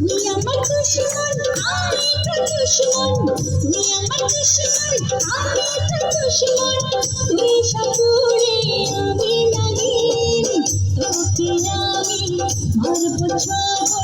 তুমি আমার দুশ্মন আমি তোর দুশ্মন তুমি আমার দুশ্মন আমি তোর দুশ্মন তুই সাপুরে আমি নাগিন তোকে আমি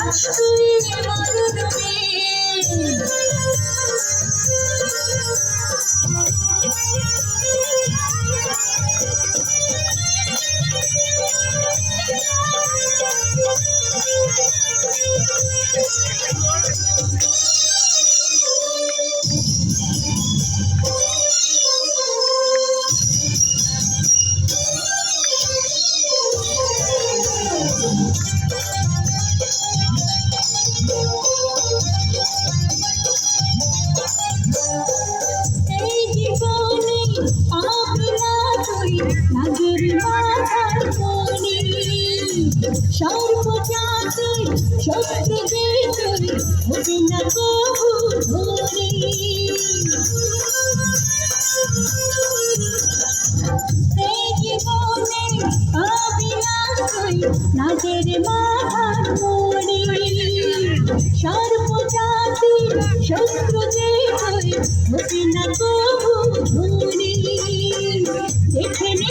বাজাস তুই শত্রুদের তুই হবে না কবু ধরি এই জীবনে পাবি না তুই নাগের মাথার মনি সর্বজাতির শত্রুদের তুই হবে না কবু ধরি দেখে নে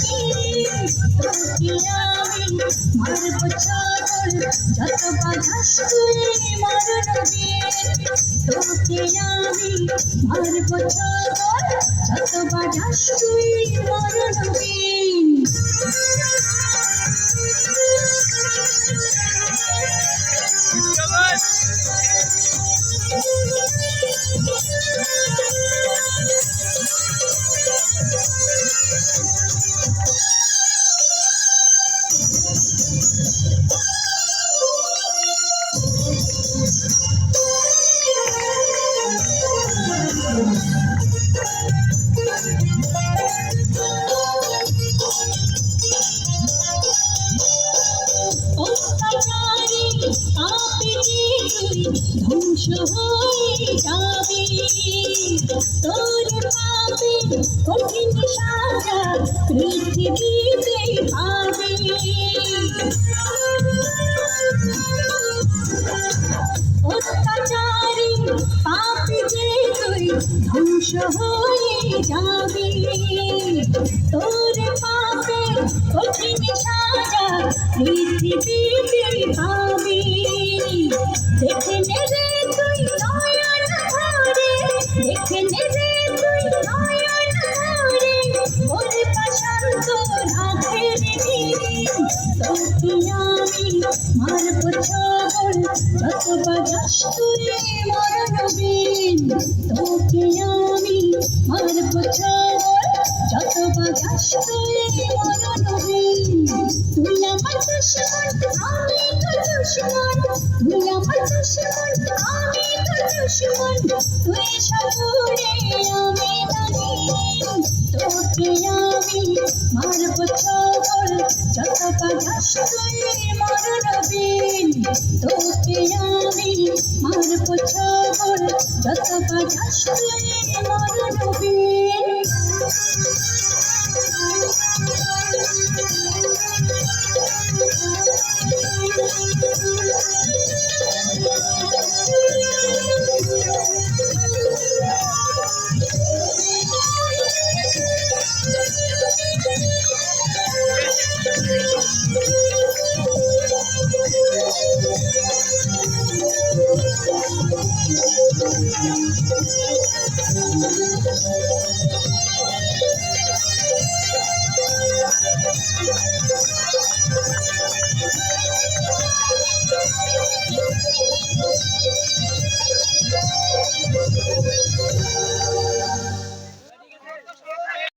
তোকে আমি মারব ছবল যত তুই মরণ যাবি, তোর পাপে কঠিন সাজা পৃথিবীতে পাবে। অত্যাচারে পাপে যে তুই ধ্বংস হয়ে যাবি, তোর পাপে কঠিন সাজা পৃথিবীতে পাবি। তুই আমার দুশ্মন আমি তোর দুশ্মন তুই সাগরে আমি নাগিন তোকে আমি মারব ছবল যত বাজাস তুই মরণ বিন তোকে আমি মারব ছবল যত বাজাস তুই মরণ বিন